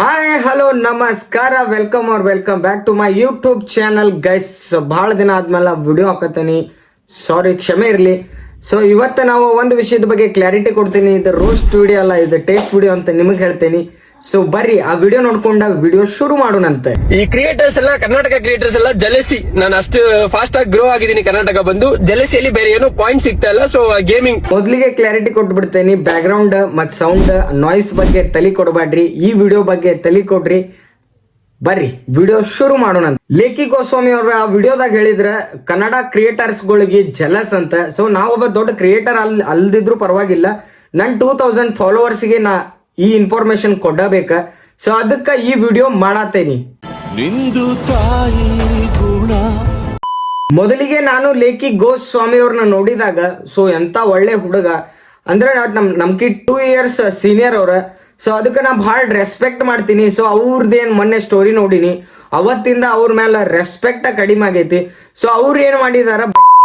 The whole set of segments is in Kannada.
ಹಾಯ್ ಹಲೋ ನಮಸ್ಕಾರ. ವೆಲ್ಕಮ್ ಅವ್ರ welcome back to my YouTube channel guys ಬಹಳ ದಿನ ಆದ್ಮೇಲೆ ವಿಡಿಯೋ ಹಾಕತ್ತೀನಿ. ಸಾರಿ ಕ್ಷಮೆ ಇರಲಿ. ಸೊ ಇವತ್ತು ನಾವು ಒಂದು ವಿಷಯದ ಬಗ್ಗೆ ಕ್ಲಾರಿಟಿ ಕೊಡ್ತೀನಿ. ಇದು ರೋಸ್ಟ್ ವಿಡಿಯೋ ಅಲ್ಲ, ಇದು ಟೇಸ್ಟ್ ವಿಡಿಯೋ ಅಂತ ನಿಮಗೆ ಹೇಳ್ತೀನಿ. ಸೊ ಬರ್ರಿ ಆ ವಿಡಿಯೋ ನೋಡ್ಕೊಂಡ ವಿಡಿಯೋ ಶುರು ಮಾಡೋಣಂತೆ. ಈ ಕ್ರಿಯೇಟರ್ಸ್ ಎಲ್ಲ ಕರ್ನಾಟಕ ಕ್ರಿಯೇಟರ್ಸ್ ಎಲ್ಲ ಜಲಸಿ ನಾನು ಅಷ್ಟು ಫಾಸ್ಟ್ ಆಗಿ ಗ್ರೋ ಆಗಿದ್ದೀನಿ ಕರ್ನಾಟಕ ಬಂದು ಜಲಸಿಯಲ್ಲಿ ಬೇರೆ ಏನು ಪಾಯಿಂಟ್ ಸಿಗ್ತಾ ಇಲ್ಲ ಸೊ ಗೇಮಿಂಗ್ ಮೊದಲಿಗೆ ಕ್ಲಾರಿಟಿ ಕೊಟ್ಬಿಡ್ತೇನೆ ಬ್ಯಾಕ್ ಗ್ರೌಂಡ್ ಮತ್ ಸೌಂಡ್ ನಾಯ್ಸ್ ಬಗ್ಗೆ ತಲೆ ಕೊಡಬೇಡ್ರಿ ಈ ವಿಡಿಯೋ ಬಗ್ಗೆ ತಲೆ ಕೊಡ್ರಿ. ಬರ್ರಿ ವಿಡಿಯೋ ಶುರು ಮಾಡೋಣ ಲೇಖಿ ಗೋಸ್ವಾಮಿ ಅವರ ವಿಡಿಯೋದಾಗ ಹೇಳಿದ್ರೆ ಕನ್ನಡ ಕ್ರಿಯೇಟರ್ಸ್ ಗಳಿಗೆ ಜಲಸ್ ಅಂತ ಸೊ ನಾವೊಬ್ಬ ದೊಡ್ಡ ಕ್ರಿಯೇಟರ್ ಅಲ್ ಅಲ್ದಿದ್ರು ಪರವಾಗಿಲ್ಲ. ನನ್ ಟೂ ತೌಸಂಡ್ ಫಾಲೋವರ್ಸ್ಗೆ ನಾ ಈ ಇನ್ಫಾರ್ಮೇಶನ್ ಕೊಡಬೇಕ ಸೊ ಅದಕ್ಕ ಈ ವಿಡಿಯೋ ಮಾಡತ್ತೇನಿ ನಿಂದು ತಾಯಿ ಗುಣ. ಮೊದಲಿಗೆ ನಾನು ಲೇಖಿ ಗೋಸ್ವಾಮಿ ಅವ್ರನ್ನ ನೋಡಿದಾಗ ಸೊ ಎಂತ ಒಳ್ಳೆ ಹುಡುಗ. ಅಂದ್ರೆ ನಮ್ ನಮ್ಕಿ ಟೂ ಇಯರ್ಸ್ ಸೀನಿಯರ್ ಅವ್ರ. ಸೊ ಅದಕ್ಕೆ ನಾ ಭಾಳ ರೆಸ್ಪೆಕ್ಟ್ ಮಾಡ್ತೀನಿ. ಸೊ ಅವ್ರದ್ದೇನು ಮೊನ್ನೆ ಸ್ಟೋರಿ ನೋಡಿನಿ. ಅವತ್ತಿಂದ ಅವ್ರ ಮೇಲೆ ರೆಸ್ಪೆಕ್ಟ್ ಕಡಿಮೆ ಆಗೈತಿ. ಸೊ ಅವ್ರು ಏನು ಮಾಡಿದಾರ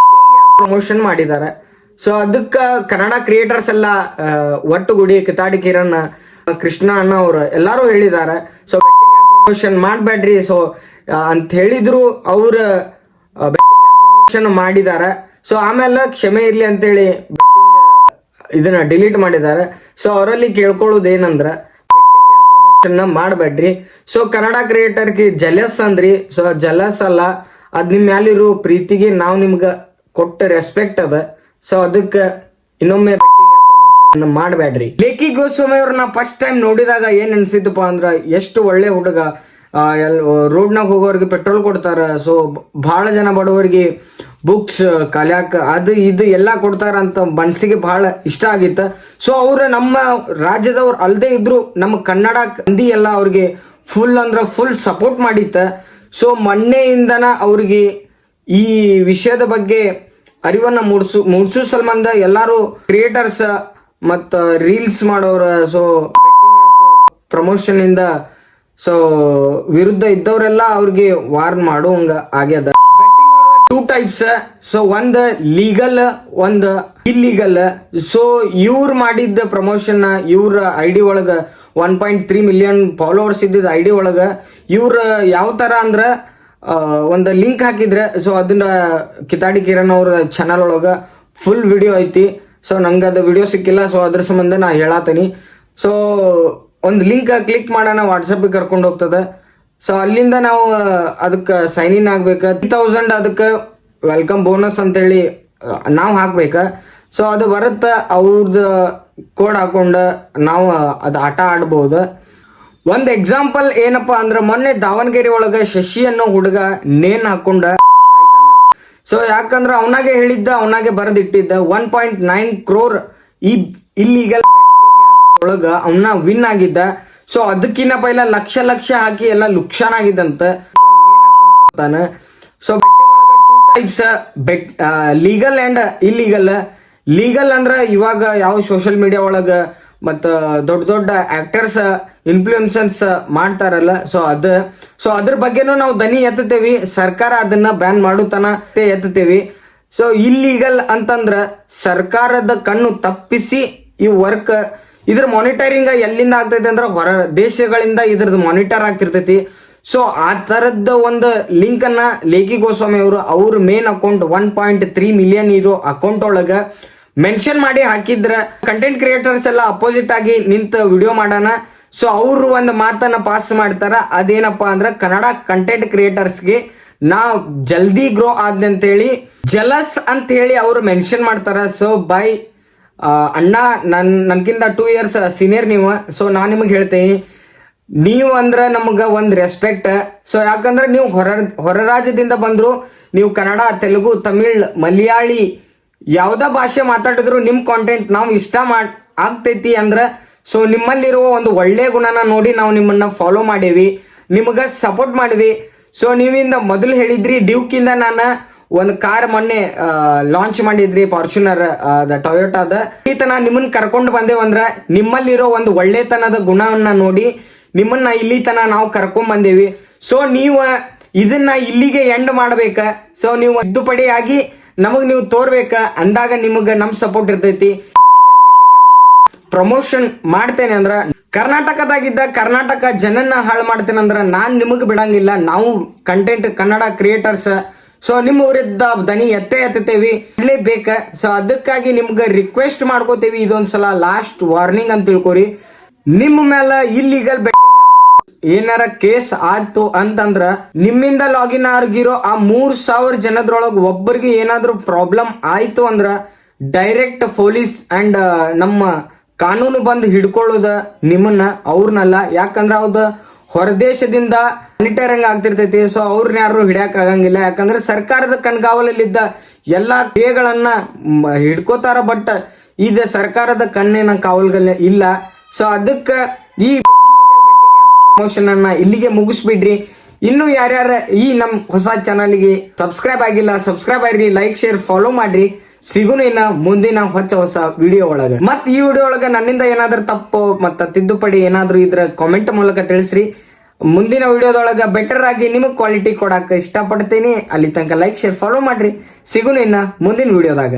ಪ್ರಮೋಷನ್ ಮಾಡಿದಾರ. ಸೊ ಅದಕ್ಕೆ ಕನ್ನಡ ಕ್ರಿಯೇಟರ್ಸ್ ಎಲ್ಲ ಒಟ್ಟುಗೂಡಿ ಕಿತಾಡಿ ಕಿರಣ್ ಕೃಷ್ಣ ಅಣ್ಣ ಅವರು ಎಲ್ಲರೂ ಹೇಳಿದ್ದಾರೆ ಸೊ ಪ್ರಮೋಷನ್ ಮಾಡಬೇಡ್ರಿ. ಸೊ ಅಂತ ಹೇಳಿದ್ರು ಅವ್ರ ಪ್ರಮೋಷನ್ ಮಾಡಿದಾರ. ಸೊ ಆಮೇಲೆ ಕ್ಷಮೆ ಇರಲಿ ಅಂತೇಳಿ ಇದನ್ನ ಡಿಲೀಟ್ ಮಾಡಿದ್ದಾರೆ ಸೊ ಅವರಲ್ಲಿ ಕೇಳ್ಕೊಳ್ಳೋದು ಏನಂದ್ರ ಮಾಡಬೇಡ್ರಿ. ಸೊ ಕನ್ನಡ ಕ್ರಿಯೇಟರ್ಗೆ ಜಲಸ್ ಅಂದ್ರಿ. ಸೊ ಜಲಸ್ ಅಲ್ಲ, ಅದ್ ನಿಮ್ ಮ್ಯಾಲಿರೋ ಪ್ರೀತಿಗೆ ನಾವು ನಿಮ್ಗೆ ಕೊಟ್ಟ ರೆಸ್ಪೆಕ್ಟ್ ಅದ. ಸೊ ಅದಕ್ಕೆ ಇನ್ನೊಮ್ಮೆ ಮಾಡಬೇಡ್ರಿ. ಲೇಖಿ ಗೋಸ್ವಾಮಿ ಅವ್ರನ್ನ ಫಸ್ಟ್ ಟೈಮ್ ನೋಡಿದಾಗ ಏನ್ ಅನ್ಸಿತ್ತಪ್ಪ ಅಂದ್ರ ಎಷ್ಟು ಒಳ್ಳೆ ಹುಡುಗ ರೋಡ್ ಎಲ್, ರೋಡ್ನಾಗ ಹೋಗೋರಿಗೆ ಪೆಟ್ರೋಲ್ ಕೊಡ್ತಾರ ಸೊ ಬಹಳ ಜನ ಬಡವರಿಗೆ ಬುಕ್ಸ್ ಕಲ್ಯಾಕ, ಅದು ಇದು ಎಲ್ಲ ಕೊಡ್ತಾರ ಅಂತ ಮನ್ಸಿಗೆ ಬಹಳ ಇಷ್ಟ ಆಗಿತ್ತ. ಸೊ ಅವರು ನಮ್ಮ ರಾಜ್ಯದವ್ರು ಅಲ್ಲದೆ ಇದ್ರು, ನಮ್ಮ ಕನ್ನಡ ಕಂದಿ ಎಲ್ಲ ಅವ್ರಿಗೆ ಫುಲ್ ಅಂದ್ರ ಫುಲ್ ಸಪೋರ್ಟ್ ಮಾಡಿತ್ತ. ಸೊ ಮೊನ್ನೆಯಿಂದನ ಅವ್ರಿಗೆ ಈ ವಿಷಯದ ಬಗ್ಗೆ ಅರಿವನ್ನ ಮೂಡಿಸು ಮೂಡಿಸು ಸಲ್ಮಂದ ಎಲ್ಲಾರು ಕ್ರಿಯೇಟರ್ಸ್ ಮತ್ತ ರೀಲ್ಸ್ ಮಾಡೋರ ಸೊ ಪ್ರಮೋಷನ್ ಇಂದ ಸೊ ವಿರುದ್ಧ ಇದ್ದವರೆಲ್ಲ ಅವ್ರಿಗೆ ವಾರ್ನ್ ಮಾಡುವಂಗ ಆಗ್ಯದ. ಟೂ ಟೈಪ್ಸ್ ಸೊ ಒಂದ್ ಲೀಗಲ್ ಒಂದ್ ಇಲ್ಲೀಗಲ್ ಸೊ ಇವ್ರು ಮಾಡಿದ್ದ ಪ್ರಮೋಷನ್ ಇವ್ರ ಐ ಡಿ ಒಳಗ one point three million followers ಇದ್ದಿದ್ದ ಐ ಡಿ ಒಳಗ ಇವ್ರ ಯಾವ ತರ ಅಂದ್ರ ಒಂದು ಲಿಂಕ್ ಹಾಕಿದ್ರೆ ಸೊ ಅದನ್ನ ಕಿತಾಡಿ ಕಿರಣ್ ಅವ್ರ ಚಾನಲ್ ಒಳಗ ಫುಲ್ ವಿಡಿಯೋ ಐತಿ. ಸೊ ನಂಗೆ ಅದು ವಿಡಿಯೋ ಸಿಕ್ಕಿಲ್ಲ ಸೊ ಅದ್ರ ಸಂಬಂಧ ನಾ ಹೇಳತ್ತೀನಿ ಸೊ ಒಂದು ಲಿಂಕ್ ಕ್ಲಿಕ್ ಮಾಡೋಣ ವಾಟ್ಸಪ್ಗೆ ಕರ್ಕೊಂಡು ಹೋಗ್ತದೆ. ಸೊ ಅಲ್ಲಿಂದ ನಾವು ಅದಕ್ಕೆ ಸೈನ್ ಇನ್ ಆಗ್ಬೇಕು. ತ್ರೀ ತೌಸಂಡ್ ಅದಕ್ಕೆ ವೆಲ್ಕಮ್ ಬೋನಸ್ ಅಂತೇಳಿ ನಾವು ಹಾಕ್ಬೇಕ. ಸೊ ಅದು ಬರುತ್ತೆ ಅವ್ರದ್ದು ಕೋಡ್ ಹಾಕೊಂಡು ನಾವು ಅದು ಆಟ ಆಡ್ಬೋದು. ಒಂದ್ ಎಕ್ಸಾಂಪಲ್ ಏನಪ್ಪಾ ಅಂದ್ರೆ ಮೊನ್ನೆ ದಾವಣಗೆರೆ ಒಳಗ ಶಶಿ ಅನ್ನೋ ಹುಡುಗ ನೇನ್ ಹಾಕೊಂಡ ಸೊ ಯಾಕಂದ್ರೆ ಅವನಾಗೆ ಹೇಳಿದ್ದ, ಅವನಾಗೆ ಬರೆದಿಟ್ಟಿದ್ದ ಒನ್ ಪಾಯಿಂಟ್ ನೈನ್ ಕ್ರೋರ್ ಈ ಇಲ್ಲಿಗಲ್ ಒಳಗ ಅವನ ವಿನ್ ಆಗಿದ್ದ. ಸೊ ಅದಕ್ಕಿನ್ನ ಪೈಲ ಲಕ್ಷ ಲಕ್ಷ ಹಾಕಿ ಎಲ್ಲ ಲುಕ್ಷಾನ್ ಆಗಿದ್ದಂತ so types bet legal and illegal legal ಅಂದ್ರ ಇವಾಗ ಯಾವ ಸೋಷಿಯಲ್ ಮೀಡಿಯಾ ಒಳಗ ಮತ್ತ ದೊಡ್ಡ ದೊಡ್ಡ ಆಕ್ಟರ್ಸ್ ಇನ್ಫ್ಲೂಯೆನ್ಸರ್ಸ್ ಮಾಡ್ತಾರಲ್ಲ ಸೊ ಅದ ಸೊ ಅದ್ರ ಬಗ್ಗೆನೂ ನಾವು ದನಿ ಎತ್ತೇವಿ ಸರ್ಕಾರ ಅದನ್ನ ಬ್ಯಾನ್ ಮಾಡುತ್ತಾನ ಎತ್ತೇವಿ ಸೊ ಇಲ್ಲೀಗಲ್ ಅಂತಂದ್ರ ಸರ್ಕಾರದ ಕಣ್ಣು ತಪ್ಪಿಸಿ ಈ ವರ್ಕ್ ಇದ್ರ ಮಾನಿಟರಿಂಗ್ ಎಲ್ಲಿಂದ ಆಗ್ತೈತೆ ಅಂದ್ರೆ ಹೊರ ದೇಶಗಳಿಂದ ಇದ್ರದ್ದು ಮಾನಿಟರ್ ಆಗ್ತಿರ್ತೈತಿ. ಸೊ ಆ ಥರದ ಒಂದು ಲಿಂಕ್ ಅನ್ನ ಲೇಖಿ ಗೋಸ್ವಾಮಿ ಅವರು, ಅವ್ರ main account one point three million ಇರೋ ಅಕೌಂಟ್ ಒಳಗ ಮೆನ್ಷನ್ ಮಾಡಿ ಹಾಕಿದ್ರ ಕಂಟೆಂಟ್ ಕ್ರಿಯೇಟರ್ಸ್ ಎಲ್ಲ ಅಪೋಸಿಟ್ ಆಗಿ ನಿಂತ ವಿಡಿಯೋ ಮಾಡೋಣ. ಸೊ ಅವರು ಒಂದು ಮಾತನ್ನ ಪಾಸ್ ಮಾಡ್ತಾರ. ಅದೇನಪ್ಪಾ ಅಂದ್ರೆ ಕನ್ನಡ ಕಂಟೆಂಟ್ ಕ್ರಿಯೇಟರ್ಸ್ಗೆ ನಾವ್ ಜಲ್ದಿ ಗ್ರೋ ಆದಂತೇಳಿ ಜಲಸ್ ಅಂತ ಹೇಳಿ ಅವರು ಮೆನ್ಷನ್ ಮಾಡ್ತಾರ. ಸೊ ಬೈ ಅಣ್ಣ, ನನ್, ನನ್ಕಿಂತ ಟೂ ಇಯರ್ಸ್ ಸೀನಿಯರ್ ನೀವು. ಸೊ ನಾನು ನಿಮಗೆ ಹೇಳ್ತೀನಿ ನೀವು ಅಂದ್ರೆ ನಮಗ ಒಂದ್ ರೆಸ್ಪೆಕ್ಟ್ ಸೊ ಯಾಕಂದ್ರೆ ನೀವು ಹೊರ ಹೊರ ರಾಜ್ಯದಿಂದ ಬಂದ್ರು, ನೀವು ಕನ್ನಡ, ತೆಲುಗು, ತಮಿಳ್, ಮಲಯಾಳಿ ಯಾವ್ದ ಭಾಷೆ ಮಾತಾಡಿದ್ರು ನಿಮ್ ಕಾಂಟೆಂಟ್ ನಾವು ಇಷ್ಟ ಮಾಡ್, ಆಗ್ತೈತಿ ಅಂದ್ರ ಸೊ ನಿಮ್ಮಲ್ಲಿರುವ ಒಂದು ಒಳ್ಳೆ ಗುಣನ ನೋಡಿ ನಾವು ನಿಮ್ಮನ್ನ ಫಾಲೋ ಮಾಡೇವಿ, ನಿಮಗ ಸಪೋರ್ಟ್ ಮಾಡಿವಿ. ಸೊ ನೀವಿಂದ ಮೊದಲು ಹೇಳಿದ್ರಿ, ಡ್ಯೂಕಿಂದ ನಾನು ಒಂದು ಕಾರ್ ಮೊನ್ನೆ ಲಾಂಚ್ ಮಾಡಿದ್ರಿ ಫಾರ್ಚುನರ್ ಟೊಯೋಟಾದ ಈತನ ತನ ನಿಮ್ಮನ್ನ ಕರ್ಕೊಂಡು ಬಂದೇವಂದ್ರ ನಿಮ್ಮಲ್ಲಿರೋ ಒಂದು ಒಳ್ಳೆತನದ ಗುಣವನ್ನ ನೋಡಿ ನಿಮ್ಮನ್ನ ಇಲ್ಲಿ ತನ ನಾವು ಕರ್ಕೊಂಡ್ ಬಂದೇವಿ. ಸೊ ನೀವು ಇದನ್ನ ಇಲ್ಲಿಗೆ ಎಂಡ್ ಮಾಡ್ಬೇಕ. ಸೊ ನೀವು ತಿದ್ದುಪಡಿಯಾಗಿ ನಮಗ್ ನೀವು ತೋರ್ಬೇಕ. ಅಂದಾಗ ನಿಮಗ ನಮ್ ಸಪೋರ್ಟ್ ಇರ್ತೈತಿ. ಪ್ರಮೋಷನ್ ಮಾಡ್ತೇನೆ ಅಂದ್ರ ಕರ್ನಾಟಕದಾಗಿದ್ದ ಕರ್ನಾಟಕ ಜನನ್ನ ಹಾಳು ಮಾಡ್ತೇನಂದ್ರ ನಾನ್ ನಿಮಗ್ ಬಿಡಂಗಿಲ್ಲ. ನಾವು ಕಂಟೆಂಟ್ ಕನ್ನಡ ಕ್ರಿಯೇಟರ್ಸ್ ಸೊ ನಿಮ್ಮ ಊರಿದ್ದ ದನಿ ಎತ್ತೆ ಎತ್ತೇವಿ ಬೇಕ. ಸೊ ಅದಕ್ಕಾಗಿ ನಿಮ್ಗ ರಿಕ್ವೆಸ್ಟ್ ಮಾಡ್ಕೋತೇವಿ ಇದೊಂದ್ಸಲ ಲಾಸ್ಟ್ ವಾರ್ನಿಂಗ್ ಅಂತ ತಿಳ್ಕೊರಿ. ನಿಮ್ಮ ಮೇಲೆ ಇಲ್ಲಿಗಲ್ ಏನಾರ ಕೇಸ್ ಆಯ್ತು ಅಂತಂದ್ರ ನಿಮ್ಮಿಂದ ಲಾಗಿನ್ ಆಗಿರೋ ಆ ಮೂರ್ ಸಾವಿರ ಜನದ್ರೊಳಗ ಒಬ್ಬರಿಗೆ ಏನಾದ್ರೂ ಪ್ರಾಬ್ಲಮ್ ಆಯ್ತು ಅಂದ್ರ ಡೈರೆಕ್ಟ್ ಪೊಲೀಸ್ ಅಂಡ್ ನಮ್ಮ ಕಾನೂನು ಬಂದು ಹಿಡ್ಕೊಳ್ಳೋದ ನಿಮ್ಮನ್ನ ಅವ್ರನ್ನಲ್ಲ. ಯಾಕಂದ್ರ ಅವ್ದ ಹೊರದೇಶದಿಂದ ಮಾನಿಟರಿಂಗ್ ಆಗ್ತಿರ್ತೈತಿ. ಸೊ ಅವ್ರನ್ನ ಯಾರು ಹಿಡಿಯಕ್ ಆಗಂಗಿಲ್ಲ. ಯಾಕಂದ್ರೆ ಸರ್ಕಾರದ ಕಣ್ಗಾವಲಲ್ಲಿದ್ದ ಎಲ್ಲಾ ಕ್ರಿಯೆಗಳನ್ನ ಹಿಡ್ಕೋತಾರ ಬಟ್ ಇದು ಸರ್ಕಾರದ ಕಣ್ಣಿನ ಕಾವಲ್ಗಲ್ಲ ಇಲ್ಲ. ಸೊ ಅದಕ್ಕ ಈ ಪ್ರಮೋಷನ್ ಅನ್ನ ಇಲ್ಲಿಗೆ ಮುಗಿಸ್ಬಿಡ್ರಿ. ಇನ್ನು ಯಾರ್ಯಾರ ಈ ನಮ್ ಹೊಸ ಚಾನಲ್ಗೆ ಸಬ್ಸ್ಕ್ರೈಬ್ ಆಗಿಲ್ಲ ಸಬ್ಸ್ಕ್ರೈಬ್ ಆಗಿರಿ ಲೈಕ್ ಶೇರ್ ಫಾಲೋ ಮಾಡ್ರಿ. ಸಿಗುನು ಇನ್ನ ಮುಂದಿನ ಹೊಚ್ಚ ಹೊಸ ವಿಡಿಯೋ ಒಳಗ. ಮತ್ ಈ ವಿಡಿಯೋ ಒಳಗ ನನ್ನಿಂದ ಏನಾದ್ರೂ ತಪ್ಪು ಮತ್ತ ತಿದ್ದುಪಡಿ ಏನಾದ್ರೂ ಇದ್ರ ಕಾಮೆಂಟ್ ಮೂಲಕ ತಿಳಿಸ್ರಿ. ಮುಂದಿನ ವಿಡಿಯೋದೊಳಗ ಬೆಟರ್ ಆಗಿ ನಿಮಗ್ ಕ್ವಾಲಿಟಿ ಕೊಡಾಕ ಇಷ್ಟಪಡ್ತೀನಿ. ಅಲ್ಲಿ ತನಕ ಲೈಕ್ ಶೇರ್ ಫಾಲೋ ಮಾಡ್ರಿ. ಸಿಗುನು ಇನ್ನ ಮುಂದಿನ ವಿಡಿಯೋದಾಗ